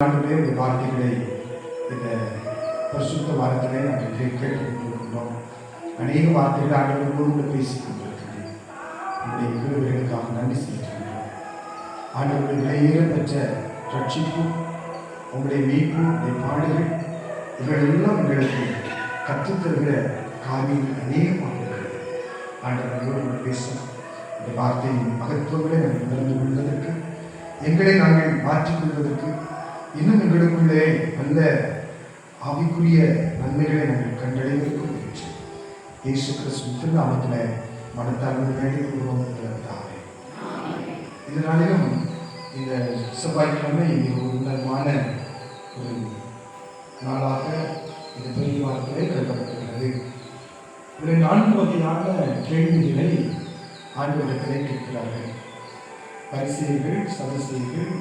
ஆண்டுகளே இந்த வார்த்தைகளை இந்த பிரசுத்த வாரத்திலே நாங்கள் கே கேட்டுக் கொண்டிருக்கின்றோம் அநேக வார்த்தைகள் ஆண்டுகள் கூட பேசிக் கொண்டிருக்கிறேன். உங்களுடைய விருதுகளுக்காக நன்றி செலுத்துகின்றோம் ஆண்டுகள் விலையேற பெற்ற ரட்சிப்பு உங்களுடைய மீட்பு உங்களுடைய பாடுகள் இவைகள் உங்களுக்கு எங்களுக்கு கற்றுத்தருகிற காரியங்கள் அநேகமாக இருக்கிறது ஆண்டவர்களோடு பேசும் இந்த வார்த்தையின் மகத்துவங்களை நாங்கள் உணர்ந்து கொள்வதற்கு எங்களை நாங்கள் மாற்றிக்கொள்வதற்கு இன்னும் எங்களுக்குள்ளே நல்ல ஆவிக்குரிய நன்மைகளை நாங்கள் கண்டடைவதற்கு முயற்சி இயேசு கிறிஸ்து நாமத்தில் மனத்தாழ்வு வேண்டிக் கொள்வோம் இதனாலேயும் இந்த நாளிலும் இந்த செவ்வாய்க்கிழமை ஒரு உன்னதமான ஒரு நாளாக இந்த பெரிய வாரத்திலே கருதப்பட்டுள்ளது இதில் நான்கு வகையான கேள்விகளை ஆண்டவரிடத்திலே கேட்கிறார்கள். பரிசெயர்கள் சதசீர்கள்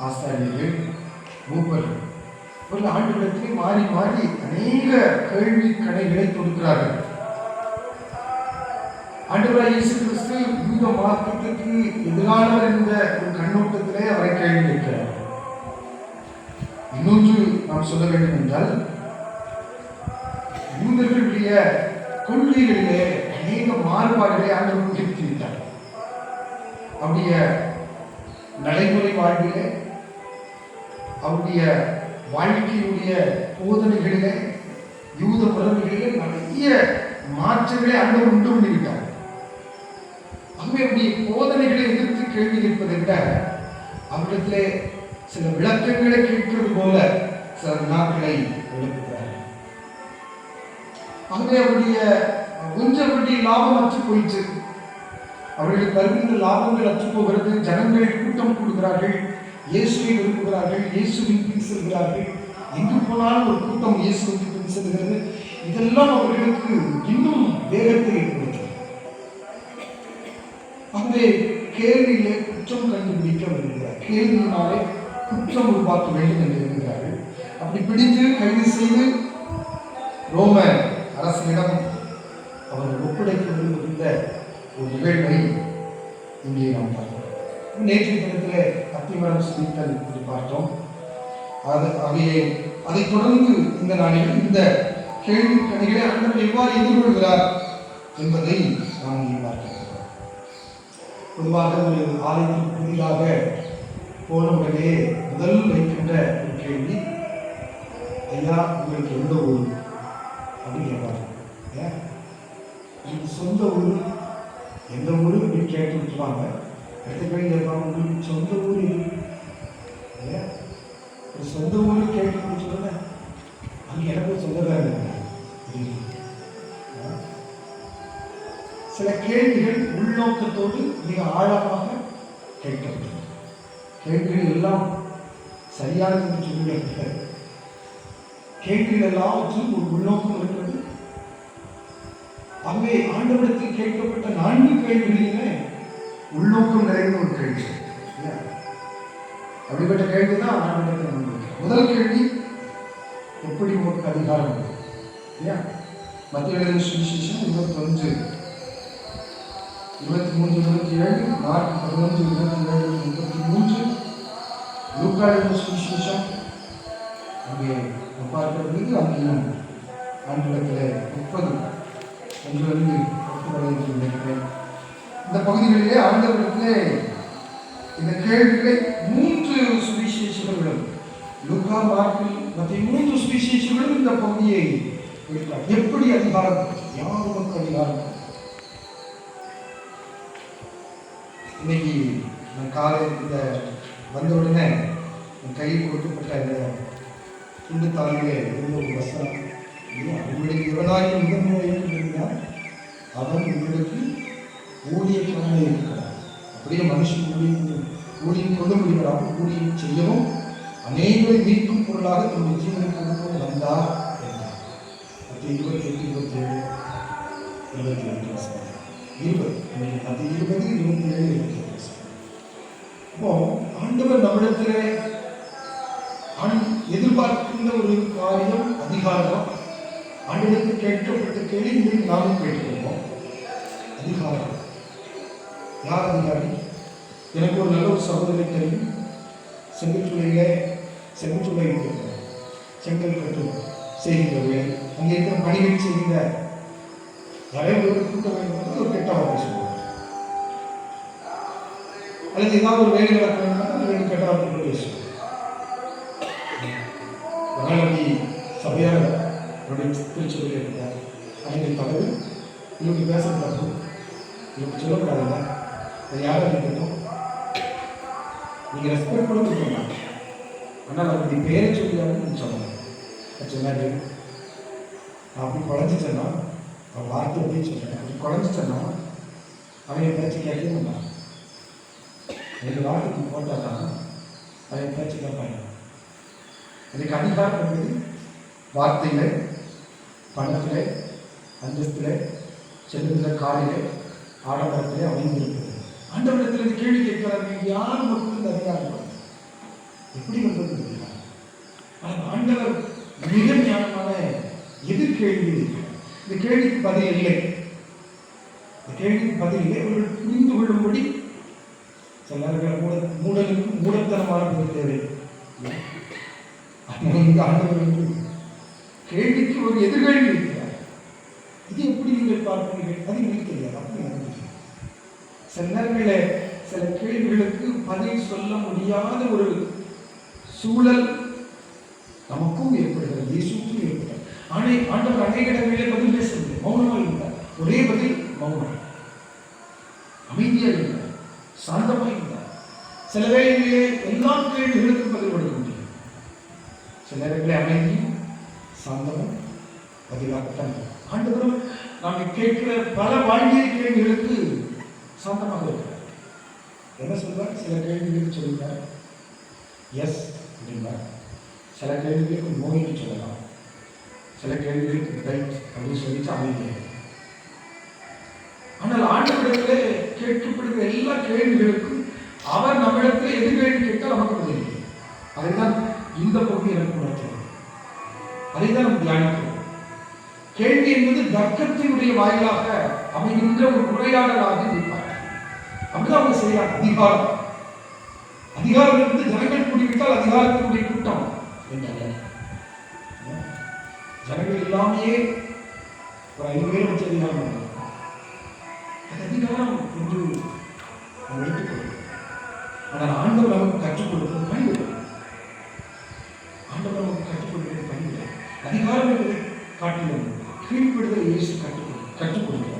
ஆசாரியர்கள் மூப்பர்கள் பல ஆண்டவரிடத்திலே மாறி மாறி அநேக கேள்வி கடைகளை கொடுக்கிறார்கள் ஆண்டுகளாக இயேசு கிறிஸ்து யூத மார்க்கத்துக்கு எதிரானவர் என்ற ஒரு கண்ணோட்டத்திலே அவரை கேள்வி கேட்கிறார். இன்னொன்று நாம் சொல்ல வேண்டும் என்றால் யூதர்களுடைய கொள்கைகளிலே அநேக மாறுபாடுகளை ஆண்டவர் நிறுத்தி அவருடைய நடைமுறை வாழ்விலே அவருடைய வாழ்க்கையினுடைய போதனைகளிலே யூத புறமைகளிலே நிறைய மாற்றங்களை ஆண்டவர் உண்டு பண்ணிவிட்டார். அவருடைய போதனைகளை எதிர்த்து கேள்வி கேட்பதை விட அவரிடத்திலே சில விளக்கங்களை கேட்கிறது போல சில நாட்களை விளக்குகிறார் அங்கே அவருடைய கொஞ்சம் அவருடைய லாபம் அச்சு போயிடுச்சு அவர்களுக்கு தருகின்ற லாபங்கள் அச்சு போகிறது ஜனங்கள் கூட்டம் கொடுக்கிறார்கள் இயேசுவை விரும்புகிறார்கள் இயேசுவின் பின் செல்கிறார்கள். எங்கு போனாலும் ஒரு கூட்டம் இயேசுவின் பின் செல்கிறது. இதெல்லாம் அவர்களுக்கு இன்னும் வேகத்தை ஏற்படுத்தும். ஆகவே கேள்வியிலே குற்றம் கண்டுபிடிக்க விரும்புகிறார் கேள்வியினாலே குற்றம் உருவாக்க வேண்டும் என்று இருக்கிறார்கள் அப்படி பிடித்து கைது செய்து ரோம அரசிடம் அவர்கள் ஒப்படைக்க விரும்புகின்ற ஒரு நிகழ்வை இங்கே நாம் பார்க்கலாம். நேற்றைய தினத்திலே அத்திமரம் சிரித்தல் என்று பார்த்தோம். அது அவையே அதைத் தொடர்ந்து இந்த நாளில் இந்த கேள்வி கணிகளை ஆண்டவர் எவ்வாறு எதிர்கொள்கிறார் என்பதை நாம் பார்க்கிறோம் பொதுவாக ஒரு ஆலயத்தில் புதிதாக போன உடனே முதல் வைக்கின்ற ஒரு கேள்வி ஐயா உங்களுக்கு எந்த ஊர்? அப்படின்னு கேட்பாங்க. ஏன்? சொந்த ஊர். எந்த ஊர்? அப்படின்னு கேட்டு விட்டுருவாங்க அடுத்த சொந்த ஊர் ஏன் சொந்த ஊர் கேட்கணும்னு சொல்லுங்க அங்கே எனக்கு சொந்தக்காரங்க சில கேள்விகள் உள்நோக்கத்தோடு மிக ஆழமாக கேட்கப்படும் கேள்விகள் எல்லாம் சரியாக என்று கேள்விகள் எல்லாவற்றும் ஒரு உள்நோக்கம் இருக்கிறது. அங்கே ஆண்டவரத்தில் கேட்கப்பட்ட நான்கு கேள்விகளிலுமே உள்நோக்கம் நிறைந்த ஒரு கேள்வி. இல்லையா? அப்படிப்பட்ட கேள்வி தான் ஆண்டவரிடத்தில் முதல் கேள்வி எப்படி உங்களுக்கு அதிகாரம்? இல்லையா? மத்திய எழுதின சுவிசேஷம் இருபத்தொன்று. இருபத்தி மூன்று இருபத்தி ஏழு மார்க் பதினொன்று இருபத்தி ஏழு முப்பத்தி மூன்று. லூக்காடின சுவிசேஷம் அங்கே நாம் பார்க்கிறது அங்கேயும் ஆங்கிலத்தில் முப்பது. என்று வந்து வரை என்று நினைக்கிறேன் இந்த பகுதிகளிலே ஆண்டவரிடத்திலே இந்த கேள்விகளை மூன்று சுவிசேஷங்களும் லுகா மார்க்கில் மற்ற மூன்று சுவிசேஷங்களும் இந்த பகுதியை எடுத்தார் எப்படி அதிகாரம்? யாருக்கு அதிகாரம்? இன்னைக்கு நான் காலை இந்த வந்த உடனே என் கையில் கொடுக்கப்பட்ட இந்த துண்டு தாளிலே இருந்த ஒரு வசனம் உங்களுக்கு எவனாகி முதன்மை இருந்தால் அவன் உங்களுக்கு ஊழியக்காரனாக இருக்கிறார். அப்படியே மனுஷன் ஊழியம் ஊழியம் கொண்டு முடிகிறார் ஊழியம் செய்யவும் அனைவரை மீட்கும் பொருளாக தன்னுடைய ஜீவனை வந்தார் என்றார். மற்ற இருபத்தி எட்டு இருபத்தி ஏழு இருபத்தி எட்டு இருபது அது இருபது இருபத்தி ஏழு இருபத்தி எட்டு அப்போ ஆண்டவர் நம்மிடத்திலே எதிர்பார்க்கின்ற ஒரு காரியம் அதிகாரம் ஆண்டவருக்கு கேட்கப்பட்ட கேள்வி நாமும் கேட்டுக்கொள்வோம். அதிகாரம். யார் அதிகாரி? எனக்கு ஒரு நல்ல ஒரு சகோதரி தெரியும். செங்கத்துறையிலே செங்கல்துறை செங்கல் கட்டு செய்கிற வேலை அங்கே இருக்கிற பணிகள் செய்கிற யாரையும் கூட்ட வேண்டும் ஒரு கெட்ட வார்த்தை சொல்லுவாங்க அல்லது ஏதாவது ஒரு வேலை நடக்க வேலை கெட்ட வார்த்தை பேசுவார் மகாநதி சபையார் அவருடைய திருச்சபையில் இருந்தார் அவங்க தவறு. இவங்க பேசுறது இவங்க சொல்லக்கூடாதுல்ல அது யாரும் இருக்கட்டும் நீங்கள் ரெஸ்பெக்ட் கூட கொடுக்கலாம் ஆனால் அவருடைய பேரை சொல்லியாருன்னு சொன்னாங்க நான் சொன்னாரு நான் அப்படி குழஞ்சிச்சேன்னா அவன் வார்த்தை எப்படி சொல்கிறேன் அப்படி குழஞ்சிச்சேன்னா அவன் என் பேச்சு கேட்கவே மாட்டான் ரெண்டு வார்த்தைக்கு போட்டாதான் அவன் என் பேச்சு கேட்பாங்க அதுக்கு அதிகாரம் என்பது வார்த்தையில பணத்திலே அந்தஸ்திலே செல்லுகிற காரிலே ஆடம்பரத்திலே அமைந்திருக்கிறது ஆண்டவரிடத்தில் இந்த கேள்வி கேட்கிறார்கள். யார் மட்டும் இந்த அதிகாரம் எப்படி வந்தது ஆண்டவர் மிக ஞானமான எதிர்கேள்வி இருக்கிறார். இந்த கேள்விக்கு பதில் இல்லை. இந்த கேள்விக்கு பதில் இல்லை. அவர்கள் புரிந்து கொள்ளும்படி சில நேரங்கள் மூட மூடலுக்கு மூடத்தனமான பதில் தேவை இங்கு ஆண்டவர் கேள்விக்கு ஒரு எதிர்கேள்வி இருக்கிறார் இது எப்படி நீங்கள் பார்க்கிறீர்கள்? அது எனக்கு தெரியாது அப்படி எனக்கு தெரியும் சில நேரங்களில் சில கேள்விகளுக்கு பதில் சொல்ல முடியாத ஒரு சூழல் நமக்கும் ஏற்படுகிறது இயேசுக்கும் ஏற்படுகிறது. ஆனால் ஆண்டவர் அநேக இடங்களிலே பதில் பேசவில்லை மௌனமாக இருந்தார். ஒரே பதில் மௌனம். அமைதியாக இருந்தார். சாந்தமாக இருந்தார். சில வேளைகளிலே எல்லா கேள்விகளுக்கும் பதில் கொடுக்க முடியும். சில நேரங்களில் அமைதியும் சாந்தமும் பதிலாகத்தான் ஆண்டவரும் நாம் கேட்கிற பல வாழ்வியல் கேள்விகளுக்கு சொந்தமாக இருக்கிறார். என்ன சொல்வார்? சில கேள்விகளுக்கு சொல்லுகிறார் எஸ் அப்படின்பார். சில கேள்விகளுக்கு நோயின்னு சொல்லலாம். சில கேள்விகளுக்கு ரைட் அப்படின்னு சொல்லிட்டு அமைதியாக ஆனால் ஆண்டவரிடத்திலே கேட்கப்படுகிற எல்லா கேள்விகளுக்கும் அவர் நம்மிடத்தில் எது கேள்வி கேட்டால் நமக்கு பதில் இல்லை. அதைத்தான் இந்த பகுதி எனக்கு உணர்த்துகிறது. அதைத்தான் நம்ம தியானிக்கிறோம். கேள்வி என்பது தர்க்கத்தினுடைய வாயிலாக அமைகின்ற ஒரு உரையாடலாக இருப்பார் அப்படிதான் அவங்க செய்யறாங்க அதிகாரம். அதிகாரம் என்பது ஜனங்கள் கூடிவிட்டால் அதிகாரத்தினுடைய கூட்டம். ஜனங்கள் இல்லாமையே ஒரு ஐந்து பேர் வச்சு அதிகாரம் அது அதிகாரம் என்று நாம் எடுத்துக்கொள்வோம். ஆனால் ஆண்டவர் நமக்கு கற்றுக் கொடுப்பது பணிவிடை ஆண்டவர் நமக்கு கற்றுக் கொடுப்பது பணிவிடை அதிகாரம் என்பதை காட்டிலும் கீழ்ப்படுதலை இயேசு கற்றுக் கொடு- கற்றுக் கொடுக்கிறார்.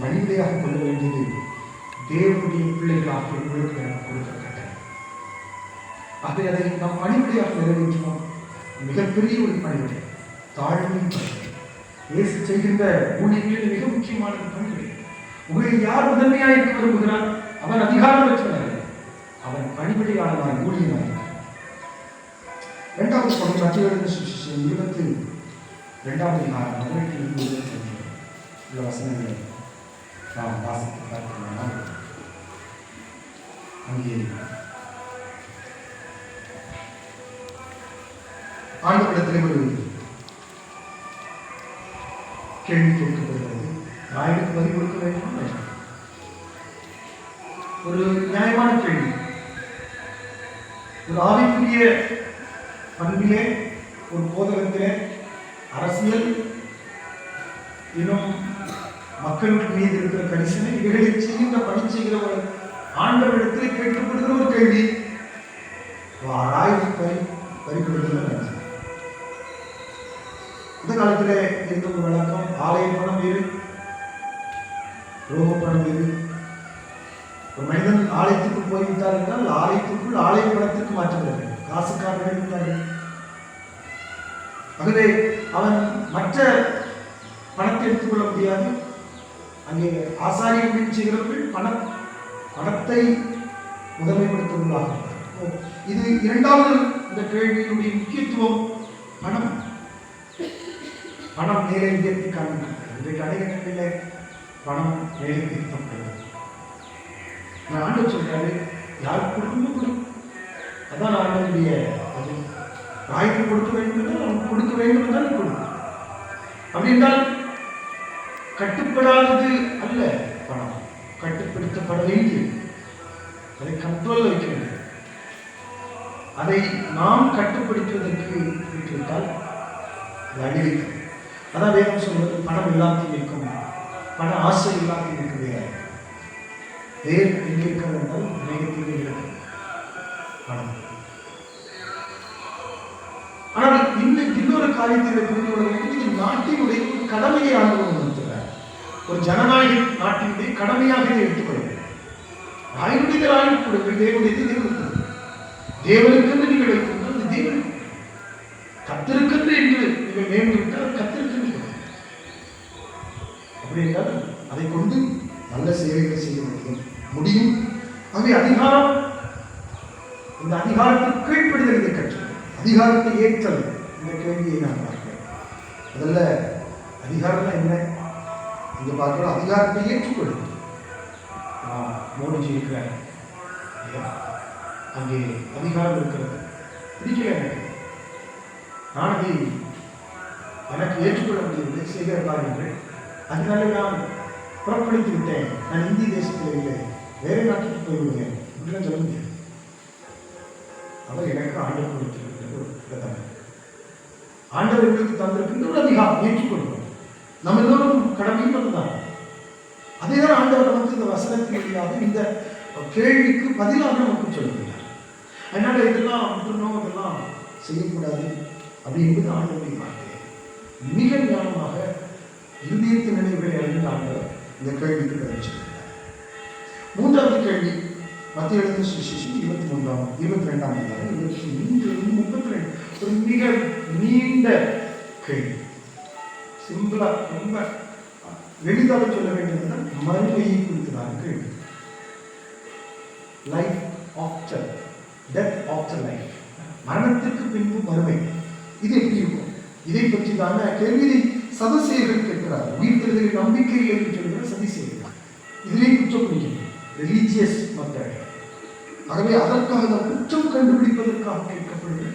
மனிதையாக கொள்ள வேண்டியது தேவனுடைய பிள்ளைகளாக உங்களுக்கு எனக்கு கொடுத்த கட்டளை அதை அதை நாம் பணிவிடையாக நிறைவேற்றுவோம் மிகப்பெரிய ஒரு பணிவிடை தாழ்மை பணிவிடை இயேசு செய்கின்ற ஊழியர்களில் மிக முக்கியமான ஒரு பணிவிடை உங்களில் யார் முதன்மையாக இருக்க விரும்புகிறான் அவன் அதிகாரம் பெற்றவன் அல்ல அவன் பணிவிடையாளனாய் ஊழியனாய் இரண்டாவது பகுதி மத்திய சுவிசேஷம் இருபத்தி இரண்டாவது அதிகாரம் பதினெட்டில் இருந்து இருபத்தி உள்ள வசனங்கள். நாம் வாசித்து பார்க்கிறோம் அங்கே ஆண்டவரிடத்தில் ஒரு கேள்வி கேட்கப்படுகிறது ராயனுக்கு பதில் கொடுக்க வேண்டுமா ஒரு நியாயமான கேள்வி. ஒரு ஆவிக்குரிய பண்பிலே ஒரு போதகத்திலே அரசியல் இன்னும் மக்களுக்கு மீது இருக்கிற கரிசனை இவைகளை செய்கின்ற பணி செய்கிற ஒரு ஆண்டவரிடத்தில் கேட்கப்படுகிற ஒரு கேள்வி. ஆராய்ச்சி பறி பறிக்கொடுக்கிற இந்த காலத்தில் இருந்த ஒரு வழக்கம் ஆலய பணம் வேறு ரோக பணம் வேறு ஒரு மனிதன் ஆலயத்துக்கு போய்விட்டார் என்றால் ஆலயத்துக்குள் ஆலய பணத்திற்கு மாற்றுகிறார்கள் காசுக்காரர்கள் இருக்கார்கள் ஆகவே அவன் மற்ற பணத்தை எடுத்துக்கொள்ள முடியாது. அங்கே ஆசாரியர்கள் செய்கிறவர்கள் பணம் பணத்தை முதன்மைப்படுத்துகிறார்கள் இது இரண்டாவது இந்த கேள்வியினுடைய முக்கியத்துவம் பணம். பணம் மேலே உயர்த்தி இன்றைக்கு அநேக பணம் மேலே உயர்த்தப்படுகிறது நான் ஆண்டு சொல்றாரு யார் கொடுக்கணும் கொடுக்கும். அதான் ஆண்டனுடைய அது வாய்ப்பு கொடுக்க வேண்டும் என்றால் கொடுக்க வேண்டும் என்றால் கொடுக்கும். அப்படி என்றால் கட்டுப்படாதது அல்ல பணம். கட்டுப்படுத்தப்பட வேண்டியது அதை கண்ட்ரோல் வைக்க வேண்டும் அதை நாம் கட்டுப்படுத்துவதற்கு விட்டுவிட்டால் அது அழிவிக்கும் அதான் வேதம் சொல்வது பணம் எல்லாத்தையும் இருக்கும். பண ஆசை எல்லாத்தையும் இருக்க வேற. வேர் எங்கிருக்கிறது என்றால் வேகத்தில் இருக்கும் பணம். ஆனால் இன்னும் இன்னொரு காரியத்தை புரிந்து கொள்ள வேண்டும். இது நாட்டினுடைய கடமையை ஆண்டு உணர்த்துகிறார் ஒரு ஜனநாயக நாட்டினுடைய கடமையாக இதை எடுத்துக்கொள்ள வேண்டும் ஆயுள் கொடுங்கள் தேவனுடைய தேவனுக்கு கொடுங்கள். தேவனுக்கென்று நீங்கள் வைத்திருந்தால் அது கத்திருக்கென்று என்று நீங்கள் நேர்ந்துவிட்டால் கத்திருக்கின்ற அப்படி என்றால் அதை கொண்டு நல்ல சேவைகளை செய்ய முடியும். முடியும். ஆகவே அதிகாரம் இந்த அதிகாரத்தை கீழ்ப்படுதல் இதை கற்று அதிகாரத்தை ஏற்றல் இந்த கேள்வியை நான் பார்க்கிறேன். முதல்ல அதிகாரம்னா என்ன? இங்க பார்க்குற அதிகாரத்தை ஏற்றுக்கொள்ளும் ஆஹ், மோடிஜி இருக்கிறார். அங்கே அதிகாரம் இருக்கிறது. பிடிக்கல எனக்கு நான் அதை எனக்கு ஏற்றுக்கொள்ள முடியவில்லை. செய்கிற காரியங்கள் அதனால நான் புறப்படுத்தி விட்டேன். நான் இந்திய தேசத்தில் இல்லை. வேறு நாட்டுக்கு போய்விடுவேன் அப்படிலாம் சொல்ல முடியாது அவர் எனக்கு ஆண்டவர் கொடுத்திருக்கிறது ஒரு பிரதமர். ஆண்டவர்களுக்கு தந்திருக்கின்ற ஒரு அதிகாரம். ஏற்றுக்கொள்ளும் நம்ம எல்லோரும் கடமையும் அதே தான் ஆண்டவர் நமக்கு இந்த வசனத்தின் வழியாக இந்த கேள்விக்கு பதிலாக நமக்கு சொல்லுகிறார். அதனால இதெல்லாம் விட்டுணும் இதெல்லாம் செய்யக்கூடாது அப்படி என்பது ஆண்டவருடைய வார்த்தை மிக ஞானமாக இருதயத்தின் நினைவுகளை அறிந்த ஆண்டவர் இந்த கேள்விக்கு பதில் சொல்லுகிறார். மூன்றாவது கேள்வி மத்திய எழுத்து சுவிசேஷம் இருபத்தி மூன்றாம் இருபத்தி ரெண்டாம் அதிகாரம் இருபத்தி மூன்று முப்பத்தி ரெண்டு ஒரு மிக நீண்ட கேள்வி. சிம்பிளா ரொம்ப எளிதாக சொல்ல வேண்டியதுதான் மறுமையை குறித்ததான கேள்வி life after death after life மரணத்திற்கு பின்பு மறுமை. இது எப்படி இருக்கும்? இதை பற்றி தான கேள்வியை சதசேகர் கேட்கிறார். உயிர்த்தெழுதலை நம்பிக்கை என்று சொல்கிற சதிசேகர் இதிலே குற்றம் புரியும் ரிலீஜியஸ் மக்கள் ஆகவே அதற்காக தான் குற்றம் கண்டுபிடிப்பதற்காக கேட்கப்படுகிற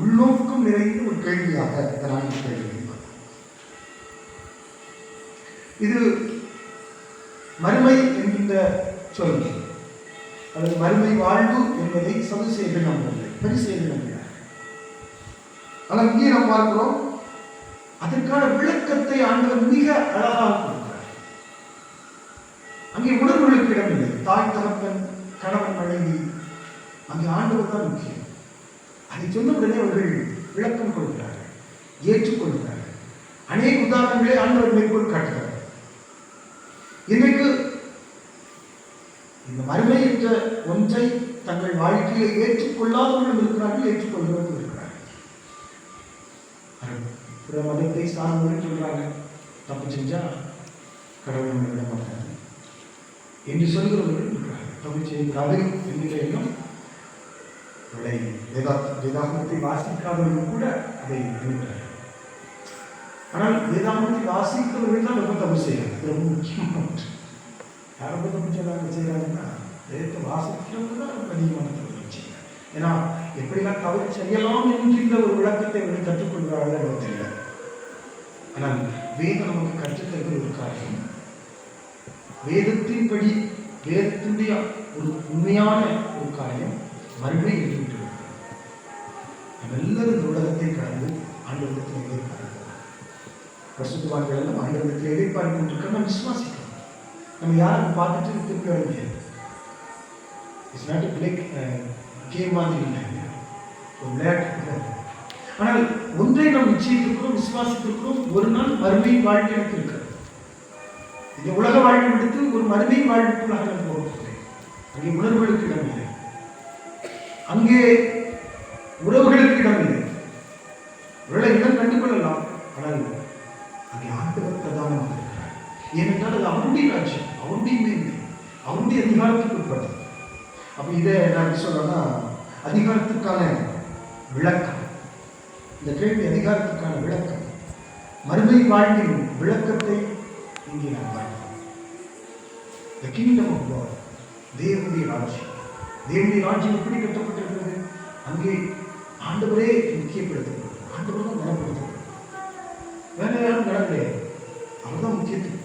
உள்நோக்கம் நிறைந்த ஒரு கேள்வியாக இந்த நான்கு கேள்வி இது மறுமை என்கின்ற சொல். அல்லது மறுமை வாழ்வு என்பதை சதுசேகர் நம்பவில்லை பரிசேகர் நம்பினார் ஆனால் இங்கே நாம் பார்க்கிறோம் அதற்கான விளக்கத்தை ஆண்டவர் மிக அழகாக கொடுக்கிறார். அங்கே உணர்வுகளுக்கு இடமில்லை தாய் தகப்பன் கணவன் மனைவி அங்கே ஆண்டவர் தான் முக்கியம். அதை சொன்ன உடனே அவர்கள் விளக்கம் கொடுக்கிறார்கள் ஏற்றுக்கொள்கிறார்கள். அநேக உதாரணங்களை ஆண்டவர் மேற்கோள் காட்டுகிறார் இன்றைக்கு இந்த மறுமை என்ற ஒன்றை தங்கள் வாழ்க்கையில் ஏற்றுக்கொள்ளாதவர்களும் இருக்கிறார்கள் ஏற்றுக்கொள்கிறவர்கள் இருக்கிறார்கள். பிற மதத்தை சார்ந்தவர்கள் சொல்றாங்க தப்பு செஞ்சா கடவுள் நம்ம விட மாட்டாங்க என்று சொல்கிறவர்கள் இருக்கிறார்கள். தப்பு செய்யக்கூடாது என்கிற எண்ணம் விளை வேதா வேதாகமத்தை வாசிக்காதவர்கள் கூட அதை எண்ணுகிறார்கள் ஆனால் வேதாகமத்தை வாசிக்கிறவர்கள் தான் ரொம்ப தப்பு செய்யறாங்க இது ரொம்ப முக்கியமான யாரும் ரொம்ப தப்பு செய்யலாம் செய்யறாங்கன்னா சேர்த்து வாசிக்கிறவங்க தான் ரொம்ப அதிகமான தவறு ஏன்னா எப்படிலாம் தவறு செய்யலாம் என்கின்ற ஒரு விளக்கத்தை அவர்கள் கற்றுக்கொள்கிறார்கள் எனக்கு தெரியல. ஆனால் வேதம் நமக்கு கற்றுத்தருகிற ஒரு காரியம். வேதத்தின்படி வேதத்தினுடைய ஒரு உண்மையான ஒரு காரியம் மறுபடியும் என்று நம்ம எல்லாரும் இந்த உலகத்தை கடந்து ஆண்டவரத்தில் எதிர்பார்க்கிறோம் பிரசுத்தவான்கள் எல்லாம் ஆண்டவரத்தில் எதிர்பார்த்து நம்ம விசுவாசிக்கிறோம் நம்ம யாரும் பார்த்துட்டு திருப்பி வர முடியாது இட்ஸ் நாட் பிளேக் கேம் மாதிரி இல்லை. விளையாட்டு ஆனால் ஒன்றை நாம் நிச்சயத்திற்கும் விசுவாசத்திற்கும் ஒரு நாள் மறுமை வாழ்க்கை எனக்கு இருக்கிறது இந்த உலக வாழ்க்கை எடுத்து ஒரு மறுமை வாழ்வுக்குள்ளாக நான் போகிறேன் அங்கே உணர்வுகளுக்கு இடமில்லை அங்கே உறவுகளுக்கு இடமில்லை ஒருவேளை இடம் கண்டுகொள்ளலாம் ஆனால் அங்கே ஆண்டவர் பிரதானமாக இருக்கிறார். ஏனென்றால் அது அவருடைய ராஜ்யம் அவருடைய மேன்மை அவருடைய அதிகாரத்துக்கு அப்போ இதை நான் எப்படி சொல்றேன்னா அதிகாரத்துக்கான விளக்கம். இந்த கேள்வி அதிகாரத்துக்கான விளக்கம். மறுமை வாழ்வின் விளக்கத்தை இங்கே நாம் பார்க்கிறோம் த கிங்டம் ஆஃப் God தேவனுடைய ராஜ்யம். தேவனுடைய ராஜ்யம் எப்படி கட்டப்பட்டிருக்கிறது? அங்கே ஆண்டவரே முக்கியப்படுத்தப்படுகிறது ஆண்டவர் தான் கனப்படுத்தப்படுகிறது வேற யாரும் கடவுளே அவர் தான் முக்கியத்துவம்.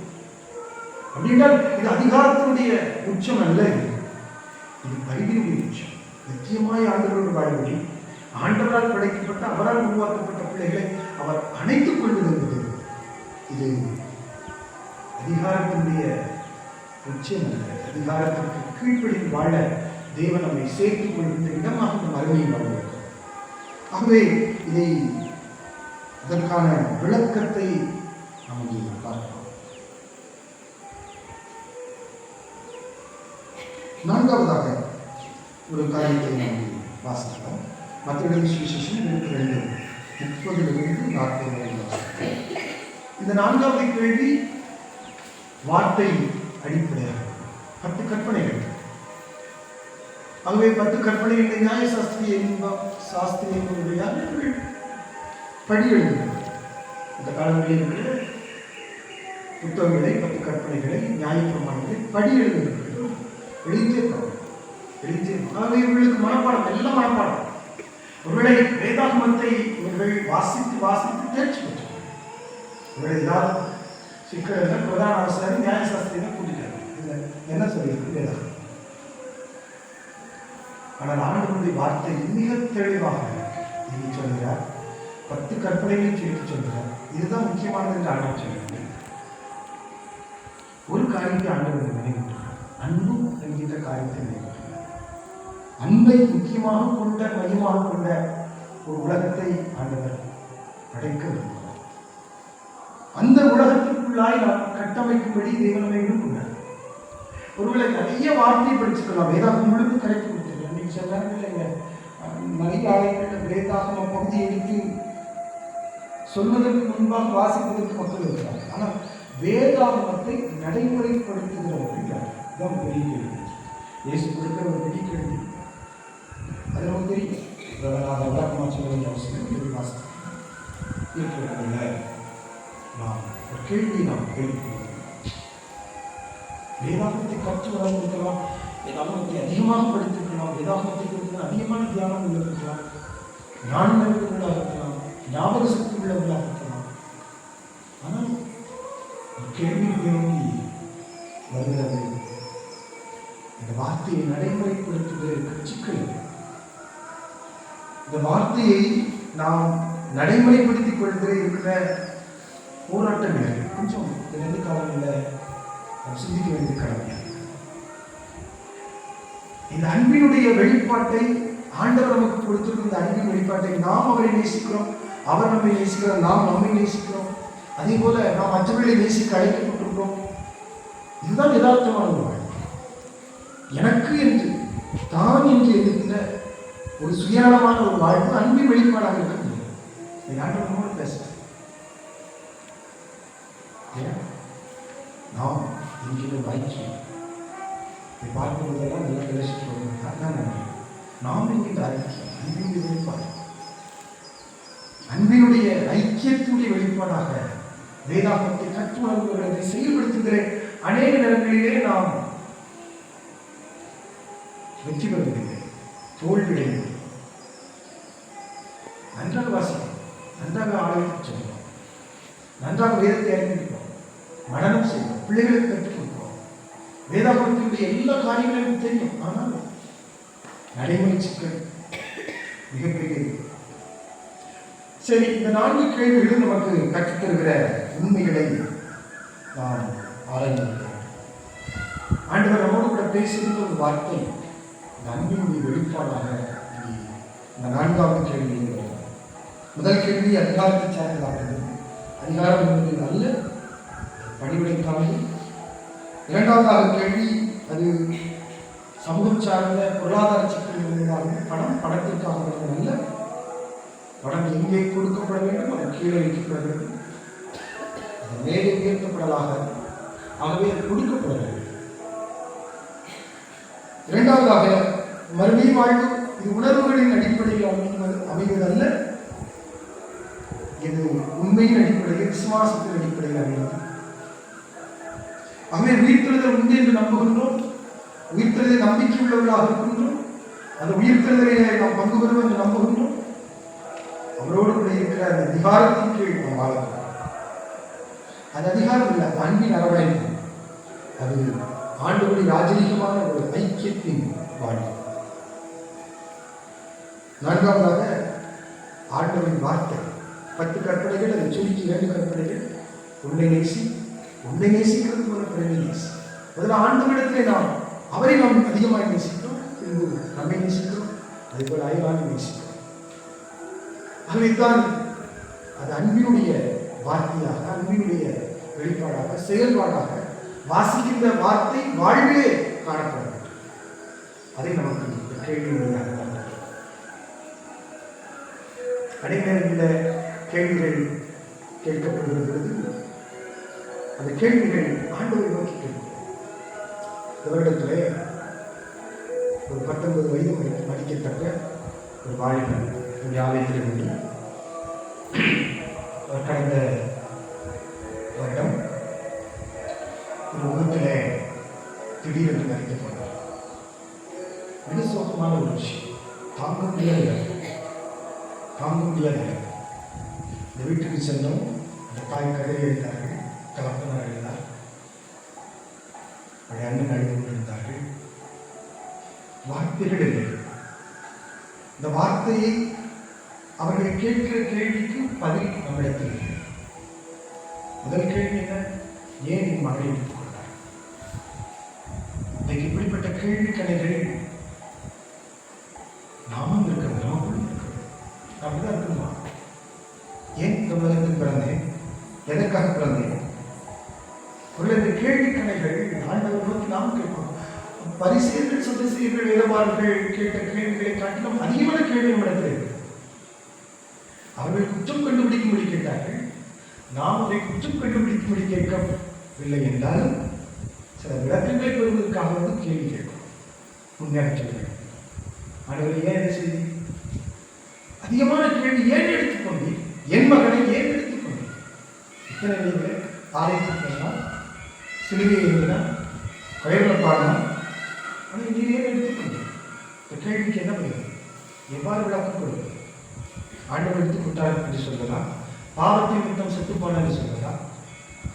அப்படின்றால் இது அதிகாரத்தினுடைய உச்சம் அல்ல இது. இது பைபிளுடைய உச்சம் நிச்சயமாய் ஆண்டவரோடு வாழபடி ஆண்டவரால் படைக்கப்பட்ட அவரால் உருவாக்கப்பட்ட பிள்ளைகளை அவர் அணைத்துக் கொள்வது என்பது இது. அதிகாரத்தினுடைய நிச்சயம் அல்ல. அதிகாரத்திற்கு கீழ்ப்படிந்து வாழ தேவன் நம்மை சேர்த்துக் கொள்கின்ற இடமாக இந்த மறுமையை வாழ்கிறது ஆகவே இதை இதற்கான விளக்கத்தை நாம் இங்கே நான்காவதாக ஒரு காரியத்தை வாசிக்கிறோம். மத்திய சுவிசேஷம் இருபத்தி ரெண்டு முப்பதிலிருந்து நாற்பது வரை இந்த நான்காவது கேள்வி வார்த்தை அடிப்படையாக. பத்து கற்பனைகள். ஆகவே பத்து கற்பனைகள் நியாய சாஸ்திரி என்ப சாஸ்திரி என்பவர்கள் படி எழுதுகிறார் இந்த காலங்களில் புத்தகங்களை பத்து கற்பனைகளை நியாயப்பிரமாணங்களை படி எழுதுகிறார் எழுதிட்டே இருப்பாங்க எழுதிட்டே இருப்பாங்க இவர்களுக்கு மனப்பாடம் எல்லாம் மனப்பாடம். ஒருவேளை வேதாகமத்தை இவர்கள் வாசித்து வாசித்து தேர்ச்சி பெற்றார்கள் இவர்கள் எல்லாரும் சிக்கல் பிரதான ஆசிரியர் நியாயசாஸ்திரியை கூட்டிட்டாங்க என்ன சொல்லியிருக்கு வேதாகம் ஆனால் ஆண்டவருடைய வார்த்தை மிக தெளிவாக இங்கு சொல்கிறார். பத்து கற்பனைகளையும் சேர்த்து சொல்கிறார். இதுதான் முக்கியமானது என்று ஆண்டவர் சொல்கிறார். ஒரு காரியத்தை ஆண்டவர் நினைவுற்றார் அன்பு என்கின்ற காரியத்தை அன்பை முக்கியமாக கொண்ட மையமாக கொண்ட ஒரு உலகத்தை ஆண்டவர் படைக்க விரும்புகிறார். அந்த உலகத்திற்குள்ளாய் நாம் கட்டமைக்கும்படி தேவனமை விரும்புகிறார். ஒருவேளை நிறைய வார்த்தை படிச்சுக்கலாம் வேதாகம் முழுக்க கரைத்து கொடுத்துருக்கேன் நீங்க சொன்னாங்க இல்லைங்க. நிறைய வேதாகம பகுதி எடுத்து சொல்வதற்கு முன்பாக வாசிப்பதற்கு மக்கள் இருக்கிறார்கள். ஆனால் வேதாகமத்தை நடைமுறைப்படுத்துகிறவர்கள் தான் பெரிய கேள்வி. இயேசு கொடுக்கிற ஒரு பெரிய கேள்வி. அது நமக்கு தெரியும். நான் உதாரணமாக சொல்ல வேண்டிய அவசியம் இல்லை. வாசிக்கிறேன் இருக்கிறதில்ல நாம் ஒரு கேள்வி நாம் கேள்வி வேதாகத்தை கற்று வளர்ந்திருக்கலாம். வேதாகத்தை அதிகமாக படித்திருக்கலாம். வேதாகத்தை குறித்து அதிகமான தியானம் உள்ளிருக்கலாம் ஞான உள்ளவர்களாக இருக்கலாம் ஞாபக சக்தி உள்ளவர்களாக இருக்கலாம் ஆனால் கேள்வி நோக்கி வருகிறது. வார்த்தையை நடைமுறைப்படுத்துகிற கட்சிகள். இந்த வார்த்தையை நாம் நடைமுறைப்படுத்திக் கொள்கிற இருக்கிற போராட்டங்கள் கொஞ்சம் இரண்டு ரெண்டு காலங்களில் நாம் சிந்திக்க வேண்டிய கடமையாக இந்த அன்பினுடைய வெளிப்பாட்டை ஆண்டவர் நமக்கு கொடுத்திருக்கும் இந்த அன்பின் வெளிப்பாட்டை நாம் அவரை நேசிக்கிறோம் அவர் நம்மை நேசிக்கிறார் நாம் நம்மை நேசிக்கிறோம். அதே போல நாம் மற்றவர்களை நேசிக்க அழைக்கப்பட்டிருக்கிறோம். இதுதான் யதார்த்தமான வாழ்க்கை எனக்கு என்று தான் என்று எதிர்க்கிற ஒரு சுயநலமான ஒரு வாழ்வு அன்பின் வெளிப்பாடாக இருக்க முடியும் இந்த ஆண்டவர் பேசுகிறேன் நாம் என்கிற வாய்ச்சியம் இதை பார்க்கும்போதெல்லாம் நல்ல பேசிட்டு அதான் நன்றி நாம் என்கிற ஐக்கியம் அன்பினுடைய வெளிப்பாடு. அன்பினுடைய ஐக்கியத்துடைய வெளிப்பாடாக வேதாகத்தை கற்றுணர்வுகளை செயல்படுத்துகிற அநேக நேரங்களிலே நாம் வெற்றி பெறுவதில்லை தோல்வியடைகிறோம் நன்றாக வாசிக்கிறோம் நன்றாக ஆலயத்தை சொல்லுவோம் நன்றாக வேதத்தை அறிந்திருக்கிறோம் மனநம் செய்வோம். பிள்ளைகளுக்கு கற்றுக் கொடுப்போம். வேதாபுரத்தினுடைய எல்லா காரியங்களும் தெரியும். ஆனால் நடைமுறை சிக்கல் மிகப்பெரிய சரி இந்த நான்கு கேள்விகளும் நமக்கு கற்றுத்தருகிற உண்மைகளை நாம் ஆராய்ந்து ஆண்டவர் நம்மோடு கூட பேசுகின்ற ஒரு வார்த்தை இந்த அன்பினுடைய வெளிப்பாடாக இந்த நான்காவது கேள்வி முதல் கேள்வி அதிகாரத்தை சார்ந்ததாகிறது. அதிகாரம் என்பது நல்ல பணிவிடைக்காமல் இரண்டாவதாக கேள்வி அது சமூகம் சார்ந்த பொருளாதார சிக்கல் இருந்ததாகவும் பணம் பணத்திற்காக அல்ல படம் எங்கே கொடுக்கப்பட வேண்டும்? அது கீழே வைக்கப்பட வேண்டும். மேலே உயர்த்தப்படலாக ஆகவே அது கொடுக்கப்பட வேண்டும். இரண்டாவதாக மறுமை வாழ்வு. இது உணர்வுகளின் அடிப்படையில் அமைவது அமைவதல்ல. இது உண்மையின் அடிப்படையில் விசுவாசத்தின் அடிப்படையில் அமைவது ஆகவே உயிர்த்தெழுதல் உண்டு என்று நம்புகின்றோம். உயிர்த்தெழுதல் நம்பிக்கை உள்ளவர்களாக இருக்கின்றோம். அந்த உயிர்த்தெழுதலை நாம் பங்கு பெறுவோம் என்று நம்புகின்றோம். அவரோடு கூட இருக்கிற அந்த அதிகாரத்தின் கீழ் நாம் வாழலாம் அது அதிகாரம் இல்லை அன்பின் அரவணைப்பு அது ஆண்டுபடி ராஜரீகமான ஒரு ஐக்கியத்தின் வாழ்வு நான்காவதாக ஆண்டவரின் வார்த்தை. பத்து கற்பனைகள் அதை சுருக்கி இரண்டு கற்பனைகள். உன்னை நேசி உன்னை நேசிக்கிறது போல பிறனை நேசி. முதல்ல ஆண்டவரிடத்திலே நாம் அவரை நாம் அதிகமாக நேசிக்கிறோம். பின்பு நம்மை நேசிக்கிறோம். அதே போல அயலானை நேசிக்கிறோம். ஆகவேதான் அது அன்பினுடைய வார்த்தையாக அன்பினுடைய வெளிப்பாடாக செயல்பாடாக வாசிக்கின்ற வார்த்தை வாழ்விலே காணப்பட அதை நமக்கு கேள்வி வழியாக காட்டுகிறது. அடைநேரங்களில் கேள்விகள் கேட்கப்படுகிறது அந்த கேள்விகள் ஆண்டவரை நோக்கி கேட்கும் இந்த ஒரு பத்தொன்பது வயது மதி- மதிக்கத்தக்க ஒரு வாலிபன் இந்த ஆலயத்தில் உண்டு அவர் கடந்த ஒரு விபத்தில் திடீரென்று மறிக்கப்பட்டார் மிக சோகமான ஒரு விஷயம். தாங்க முடியாத தாங்க முடியாத இந்த வீட்டுக்கு சென்றோம் அந்த தாய் கதை எழுந்தார்கள். தகப்பனார் எழுந்தார். அவருடைய அண்ணன் அழுது கொண்டிருந்தார்கள். வார்த்தைகள் இல்லை இந்த வார்த்தையை அவர்கள் கேட்கிற கேள்விக்கு பதில் நம்மிடத்தில் முதல் கேள்வி என்ன? ஏன் என் மகளை உள்ள இந்த கேள்வி கணைகள் ஆண்டவர் நோக்கி நாம் கேட்கிறோம் பரிசீலர்கள் சதசீர்கள் வேதவார்கள் கேட்ட கேள்விகளை காட்டிலும் அதிகமான கேள்வி நடந்தது அவர்கள் குற்றம் கண்டுபிடிக்கும்படி கேட்டார்கள். நாம் அதை குற்றம் கண்டுபிடிக்கும்படி கேட்கவில்லை என்றால் சில விளக்கங்களை பெறுவதற்காக வந்து கேள்வி கேட்கும் உண்மையாக சொல்கிறேன் ஆண்டவர் ஏன் என்ன செய்தி அதிகமான கேள்வி ஏன் எடுத்துக்கொண்டீர்? என் மகனை ஏன் எடுத்துக்கொண்டீர்? இத்தனை நீங்கள் ஆலயத்துக்கு போனால் சிலுவையை எழுதினா கயரில் பாடினா ஆனால் நீர் ஏன் எடுத்துக்கொண்டீர் என்ன பதில் எவ்வாறு விளக்கம் கொடுப்பது? ஆண்டவர் எடுத்து விட்டார் என்று சொல்லலாம் பாவத்தை மித்தம் செத்து போனான்னு சொல்லலாம்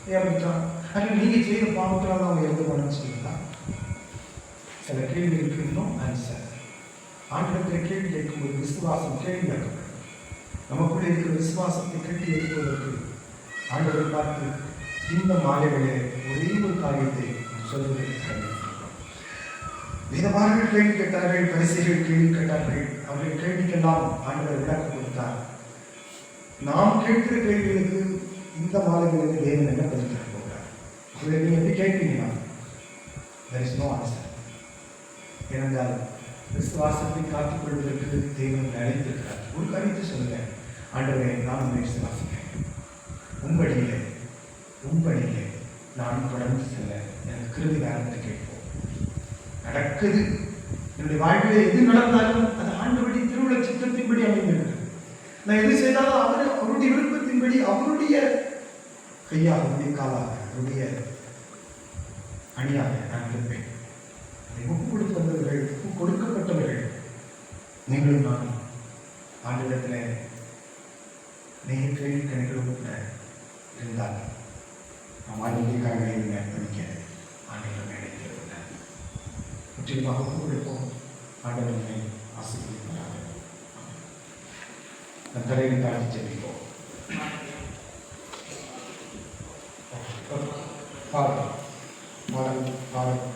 இறந்துட்டான் அல்ல நீங்கள் செய்த பாவத்தினால அவங்க இறந்து போனான்னு சொல்லலாம் சில கேள்விகளுக்கு இன்னும் ஆன்சர் ஆண்டவத்தில் கேள்வி கேட்கும்போது விசுவாசம் கேள்வி கேட்கப்படும். நமக்குள்ளே இருக்கிற விசுவாசத்தை கட்டி எடுப்பதற்கு ஆண்டவர் பார்த்து இந்த மாலைகளே ஒரே ஒரு காரியத்தை சொல்வதற்கு கடமைப்பட்டிருக்கிறோம். கேள்வி கேட்டார்கள் பரிசைகள் கேள்வி கேட்டார்கள். அவர்கள் கேள்விக்கெல்லாம் ஆண்டவர் விளக்கம் கொடுத்தார். நாம் கேட்கிற கேள்விகளுக்கு இந்த மாலைகளுக்கு தேவன் என்ன பதில் தர போகிறார் அவர்களை நீங்க எப்படி கேட்பீங்கன்னா there is no answer. ஏனென்றால் விசுவாசத்தை காத்துக் கொள்வதற்கு தேவன் அழைத்திருக்கிறார். ஒரு காரியத்தை சொல்லுங்க ஆண்டவரே நான் உண்மை விசுவாசிக்கிறேன். உங்களிலே உம்படியிலே நான் தொடர்ந்து செல்ல. எனக்கு கிருதி வேறு கேட்போம். நடக்குது. என்னுடைய வாழ்வில் எது நடந்தாலும் அது ஆண்டபடி திருவிழா சித்தத்தின்படி அமைந்திருக்கு நான் எது செய்தாலும் அவர் அவருடைய விருப்பத்தின்படி அவருடைய கையாக அவருடைய காலாக அவருடைய அணியாக நான் இருப்பேன். அதை ஒப்பு கொடுத்து வந்தவர்கள் ஒப்பு கொடுக்கப்பட்டவர்கள் நீங்களும் நானும் ஆண்டிடத்தில் நீங்க கேள்வி கணிகளும் கூட സമാനീകരിക്കാൻ കഴിയുന്ന എനിക്ക് ആളുകളുടെ ഇടയിലുണ്ട് മറ്റൊരു ഭാഗത്തോടെ ഇപ്പോൾ ആളുകളെ ആസ്വദിക്കുന്നതാണ് കത്തറയിൽ താഴ്ത്തി ചെല്ലുമ്പോൾ ഭാരതം ഭാരതം ഭാരതം